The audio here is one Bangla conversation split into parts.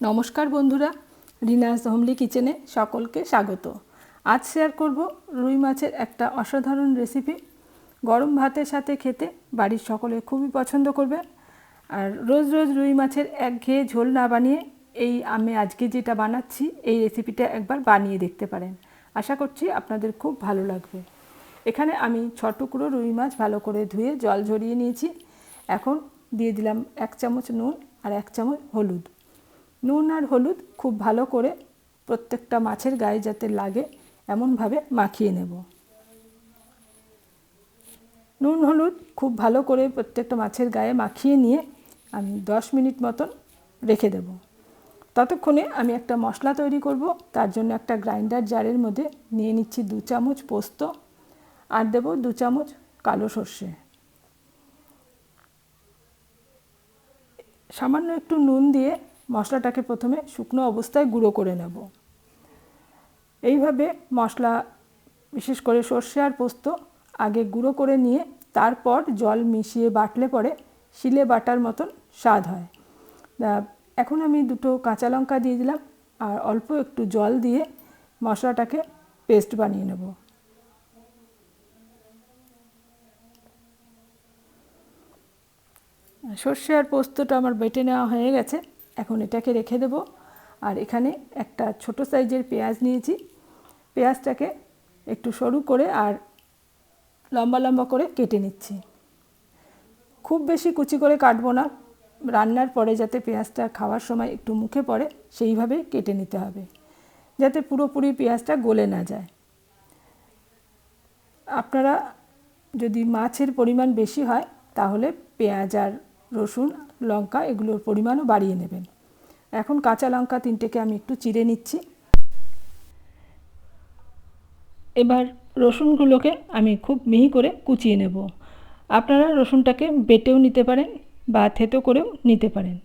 নমস্কার বন্ধুরা রিনাস হোমলি কিচেনে সকলকে স্বাগত। আজ শেয়ার করব রুই মাছের একটা অসাধারণ রেসিপি গরম ভাতের সাথে খেতে বাড়ির সকলে খুবই পছন্দ করবে আর রোজ রোজ রুই মাছের একঘেয়ে ঝোল না বানিয়ে এই আমি আজকে যেটা বানাচ্ছি, এই রেসিপিটা একবার বানিয়ে দেখতে পারেন। আশা করছি আপনাদের খুব ভালো লাগবে। এখানে আমি ছ টুকরো রুই মাছ ভালো করে ধুয়ে জল ঝরিয়ে নিয়েছি। এখন দিয়ে দিলাম এক চামচ নুন আর এক চামচ হলুদ। নুন আর হলুদ খুব ভালো করে প্রত্যেকটা মাছের গায়ে যাতে লাগে, এমনভাবে মাখিয়ে নেব। নুন, হলুদ খুব ভালো করে প্রত্যেকটা মাছের গায়ে মাখিয়ে নিয়ে আমি দশ মিনিট মতন রেখে দেব। ততক্ষণে আমি একটা মশলা তৈরি করব, তার জন্য একটা গ্রাইন্ডার জারের মধ্যে নিয়ে নিচ্ছি দু চামচ পোস্ত আর দেব দু চামচ কালো সর্ষে। সামান্য একটু নুন দিয়ে মশলাটাকে প্রথমে শুকনো অবস্থায় গুঁড়ো করে নেব। এইভাবে মশলা, বিশেষ করে সর্ষে আর পোস্ত, আগে গুঁড়ো করে নিয়ে তারপর জল মিশিয়ে বাটলে পরে শিলে বাটার মতন স্বাদ হয়। এখন আমি দুটো কাঁচা লঙ্কা দিয়ে দিলাম আর অল্প একটু জল দিয়ে মশলাটাকে পেস্ট বানিয়ে নেব। সর্ষে আর পোস্তটা আমার বেটে নেওয়া হয়ে গেছে। এখন এটাকে রেখে দেব। আর এখানে একটা ছোট সাইজের পেঁয়াজ নিয়েছি। পেঁয়াজটাকে একটু সরু করে আর লম্বা লম্বা করে কেটে নিচ্ছি। খুব বেশি কুচি করে কাটবো না। রান্নার পরে যাতে পেঁয়াজটা খাওয়ার সময় একটু মুখে পড়ে, সেইভাবে কেটে নিতে হবে। যাতে পুরোপুরি পেঁয়াজটা গলে না যায়। আপনারা যদি মাছের পরিমাণ বেশি হয়, তাহলে পেঁয়াজ আর রসুন, লঙ্কা, এগুলোর পরিমাণও বাড়িয়ে নেবেন। এখন কাঁচা লঙ্কা তিনটেকে আমি একটু চিড়ে নিচ্ছি। এবার রসুনগুলোকে আমি খুব মিহি করে কুচিয়ে নেব। আপনারা রসুনটাকে বেটেও নিতে পারেন বা থেতো করেও নিতে পারেন।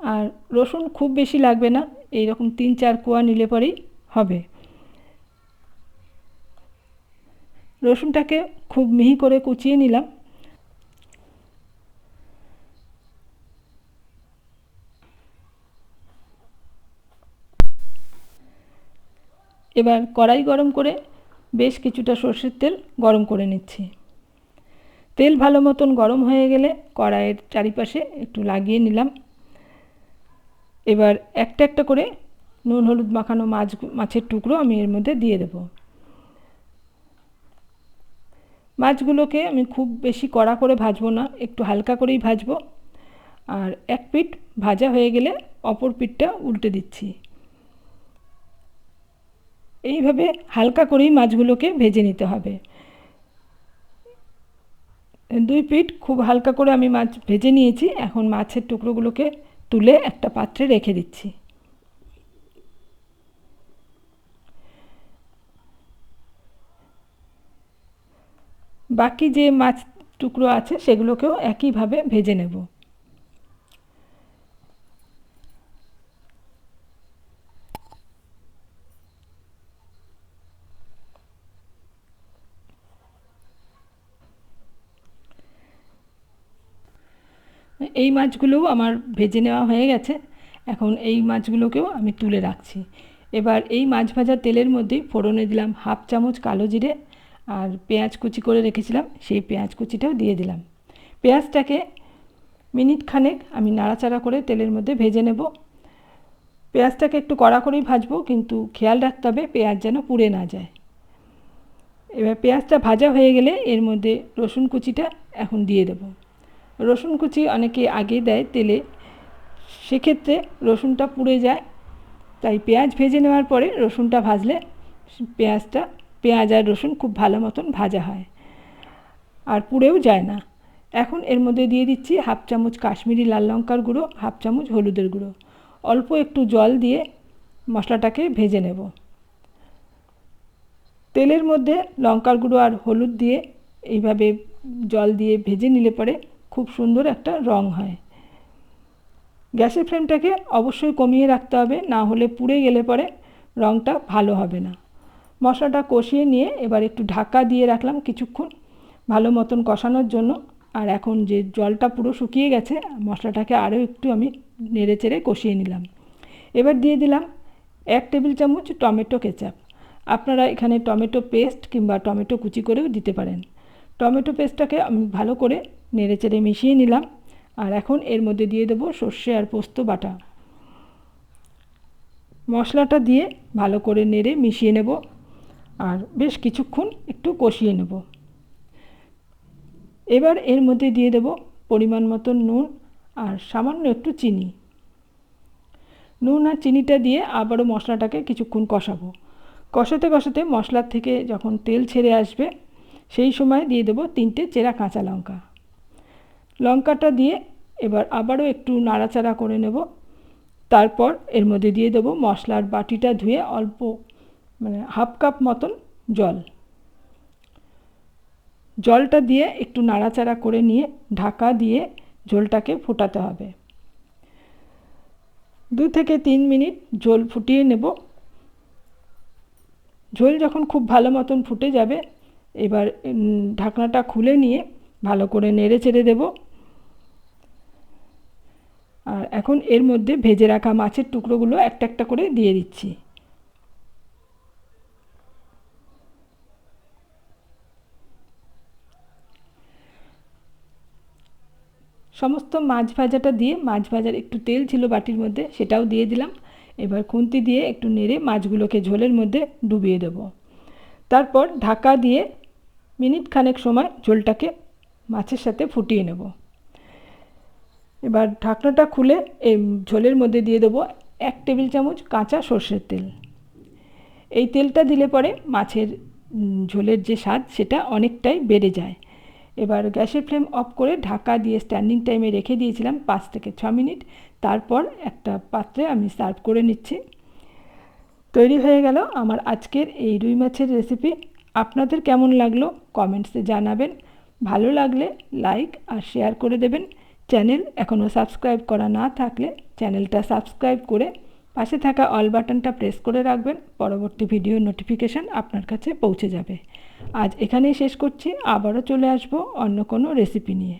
আর রসুন খুব বেশি লাগবে না এই রকম তিন চার কোয়া নিলে পরেই হবে। রসুনটাকে খুব মিহি করে কুচিয়ে নিলাম। এবার কড়াই গরম করে বেশ কিছুটা সর্ষের তেল গরম করে নিচ্ছি। তেল ভালো মতন গরম হয়ে গেলে কড়াইয়ের চারিপাশে একটু লাগিয়ে নিলাম। এবার একটা একটা করে নুন, হলুদ মাখানো মাছ, মাছের টুকরো আমি এর মধ্যে দিয়ে দেব। মাছগুলোকে আমি খুব বেশি কড়া করে ভাজবো না, একটু হালকা করেই ভাজবো। আর এক পিঠ ভাজা হয়ে গেলে অপর পিঠটা উল্টে দিচ্ছি। এইভাবে হালকা করেই মাছগুলোকে ভেজে নিতে হবে। দুই পিঠ খুব হালকা করে আমি মাছ ভেজে নিয়েছি। এখন মাছের টুকরোগুলোকে তুলে একটা পাত্রে রেখে দিচ্ছি। বাকি যে মাছ টুকরো আছে সেগুলোকেও একইভাবে ভেজে নেব। এই মাছগুলোও আমার ভেজে নেওয়া হয়ে গেছে। এখন এই মাছগুলোকেও আমি তুলে রাখছি। এবার এই মাছ ভাজা তেলের মধ্যে ফোড়নে দিলাম হাফ চামচ কালো জিরে আর পেঁয়াজ কুচি করে রেখেছিলাম, সেই পেঁয়াজ কুচিটাও দিয়ে দিলাম। পেঁয়াজটাকে মিনিট খানেক আমি নাড়াচাড়া করে তেলের মধ্যে ভেজে নেব। পেঁয়াজটাকে একটু কড়া করেই ভাজবো, কিন্তু খেয়াল রাখতে হবে পেঁয়াজ যেন পুড়ে না যায়। এবার পেঁয়াজটা ভাজা হয়ে গেলে এর মধ্যে রসুন কুচিটা এখন দিয়ে দেবো। রসুন কুচি অনেকে আগে দেয় তেলে। সেক্ষেত্রে রসুনটা পুড়ে যায়, তাই পেঁয়াজ ভেজে নেওয়ার পরে রসুনটা ভাজলে পেঁয়াজটা, পেঁয়াজ আর রসুন খুব ভালো মতন ভাজা হয়। আর পুড়েও যায় না। এখন এর মধ্যে দিয়ে দিচ্ছি হাফ চামচ কাশ্মীরি লাল লঙ্কার গুঁড়ো, হাফ চামচ হলুদের গুঁড়ো। অল্প একটু জল দিয়ে মশলাটাকে ভেজে নেব। তেলের মধ্যে লঙ্কার গুঁড়ো আর হলুদ দিয়ে এইভাবে জল দিয়ে ভেজে নিলে পরে খুব সুন্দর একটা রং হয়। গ্যাসের ফ্লেমটাকে অবশ্যই কমিয়ে রাখতে হবে, না হলে পুড়ে গেলে পরে রংটা ভালো হবে না। মশলাটা কষিয়ে নিয়ে এবার একটু ঢাকা দিয়ে রাখলাম কিছুক্ষণ ভালো মতন কষানোর জন্য। আর এখন যে জলটা পুরো শুকিয়ে গেছে, মশলাটাকে আরও একটু আমি নেড়ে চেড়ে কষিয়ে নিলাম। এবার দিয়ে দিলাম এক টেবিল চামচ টমেটো কেচাপ। আপনারা এখানে টমেটো পেস্ট কিংবা টমেটো কুচি করেও দিতে পারেন। টমেটো পেস্টটাকে আমি ভালো করে নেড়ে চেড়ে মিশিয়ে নিলাম। আর এখন এর মধ্যে দিয়ে দেবো সর্ষে আর পোস্ত বাটা। মশলাটা দিয়ে ভালো করে নেড়ে মিশিয়ে নেব। আর বেশ কিছুক্ষণ একটু কষিয়ে নেব। এবার এর মধ্যে দিয়ে দেব পরিমাণ মতন নুন আর সামান্য একটু চিনি। নুন আর চিনিটা দিয়ে আবারও মশলাটাকে কিছুক্ষণ কষাবো। কষাতে কষাতে মশলার থেকে যখন তেল ছেড়ে আসবে, সেই সময় দিয়ে দেবো তিনটে চেরা কাঁচা লঙ্কা। লঙ্কাটা দিয়ে এবার আবারও একটু নাড়াচাড়া করে নেব। তারপর এর মধ্যে দিয়ে দেবো মশলার বাটিটা ধুয়ে অল্প মানে হাফ কাপ মতন জল। জলটা দিয়ে একটু নাড়াচাড়া করে নিয়ে ঢাকা দিয়ে ঝোলটাকে ফোটাতে হবে। দু থেকে তিন মিনিট ঝোল ফুটিয়ে নেব। ঝোল যখন খুব ভালো মতন ফুটে যাবে, এবার ঢাকনাটা খুলে নিয়ে ভালো করে নেড়ে চেড়ে দেবো। আর এখন এর মধ্যে ভেজে রাখা মাছের টুকরোগুলো একটা একটা করে দিয়ে দিচ্ছি। সমস্ত মাছ ভাজাটা দিয়ে, মাছ ভাজার একটু তেল ছিল বাটির মধ্যে, সেটাও দিয়ে দিলাম। এবার খুন্তি দিয়ে একটু নেড়ে মাছগুলোকে ঝোলের মধ্যে ডুবিয়ে দেব। তারপর ঢাকা দিয়ে মিনিট খানেক সময় ঝোলটাকে মাছের সাথে ফুটিয়ে নেব। এবার ঢাকনাটা খুলে এই ঝোলের মধ্যে দিয়ে দেবো এক টেবিল চামচ কাঁচা সর্ষের তেল। এই তেলটা দিলে পরে মাছের ঝোলের যে স্বাদ সেটা অনেকটাই বেড়ে যায়। এবার গ্যাসের ফ্লেম অফ করে ঢাকা দিয়ে স্ট্যান্ডিং টাইমে রেখে দিয়েছিলাম পাঁচ থেকে ছ মিনিট। তারপর একটা পাত্রে আমি সার্ভ করে নিচ্ছি। তৈরি হয়ে গেল আমার আজকের এই রুই মাছের রেসিপি। আপনাদের কেমন লাগল কমেন্টসে জানাবেন। ভালো লাগলে লাইক আর শেয়ার করে দেবেন। চ্যানেল এখনও সাবস্ক্রাইব করা না থাকলে চ্যানেলটা সাবস্ক্রাইব করে পাশে থাকা অল বাটনটা প্রেস করে রাখবেন। পরবর্তী ভিডিও নোটিফিকেশান আপনার কাছে পৌঁছে যাবে। আজ এখানেই শেষ করছি। আবারও চলে আসব অন্য কোনো রেসিপি নিয়ে।